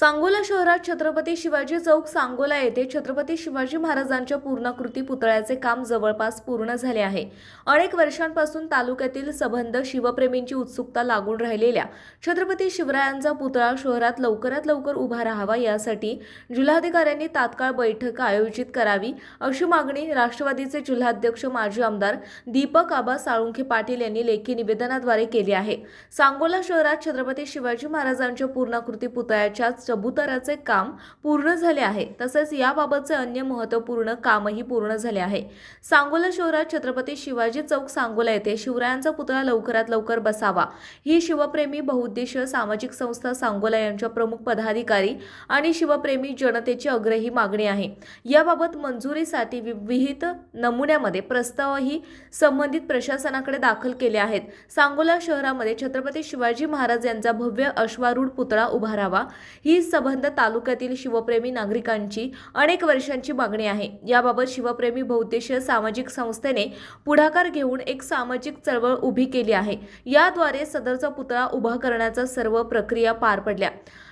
सांगोला शहरात छत्रपती शिवाजी चौक सांगोला येथे छत्रपती शिवाजी महाराजांच्या पूर्णाकृती पुतळ्याचे काम जवळपास पूर्ण झाले आहे. अनेक वर्षांपासून तालुक्यातील सबंध शिवप्रेमींची उत्सुकता लागून राहिलेल्या छत्रपती शिवरायांचा पुतळा शहरात लवकरात लवकर उभा राहावा यासाठी जिल्हाधिकाऱ्यांनी तात्काळ बैठक आयोजित करावी अशी मागणी राष्ट्रवादीचे जिल्हाध्यक्ष माजी आमदार दीपक आबा साळुंखे पाटील यांनी लेखी निवेदनाद्वारे केली आहे. सांगोला शहरात छत्रपती शिवाजी महाराजांच्या पूर्णाकृती पुतळ्याच्या चबुतराचे काम पूर्ण झाले आहे. तसेच याबाबतचे अन्य महत्त्वपूर्ण कामही पूर्ण झाले आहे. सांगोला शहरात छत्रपती शिवाजी चौक सांगोला येथे शिवरायांचा पुतळा लवकरात लवकर बसावा. ही शिवप्रेमी बहुउद्देशीय सामाजिक संस्था सांगोला यांच्या प्रमुख पदाधिकारी आणि शिवप्रेमी जनतेची अग्रही मागणी आहे. याबाबत मंजुरीसाठी विविध विहित नमुन्यामध्ये प्रस्तावही संबंधित प्रशासनाकडे दाखल केले आहेत. सांगोला शहरामध्ये छत्रपती शिवाजी महाराज यांचा भव्य अश्वारूढ पुतळा उभारावा. ही संबंध तालुक्यातील शिवप्रेमी नागरिकांची अनेक वर्षांची मागणी आहे. याबाबत शिवप्रेमी बहुद्देशीय सामाजिक संस्थेने पुढाकार घेऊन एक सामाजिक चळवळ उभी केली आहे. याद्वारे सदरचा पुतळा उभा करण्याचा सर्व प्रक्रिया पार पडल्या.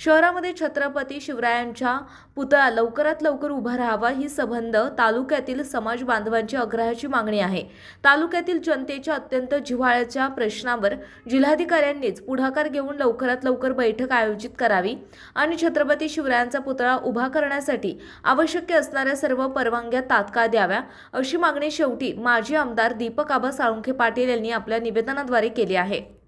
शहरामध्ये छत्रपती शिवरायांच्या पुतळा लवकरात लवकर उभा राहावा ही संबंध तालुक्यातील समाज बांधवांची आग्रहाची मागणी आहे. तालुक्यातील जनतेच्या अत्यंत जिव्हाळ्याच्या प्रश्नावर जिल्हाधिकाऱ्यांनीच पुढाकार घेऊन लवकरात लवकर बैठक आयोजित करावी आणि छत्रपती शिवरायांचा पुतळा उभा करण्यासाठी आवश्यक असणाऱ्या सर्व परवानग्या तात्काळ द्याव्या अशी मागणी शेवटी माजी आमदार दीपक आबा साळुंखे पाटील यांनी आपल्या निवेदनाद्वारे केली आहे.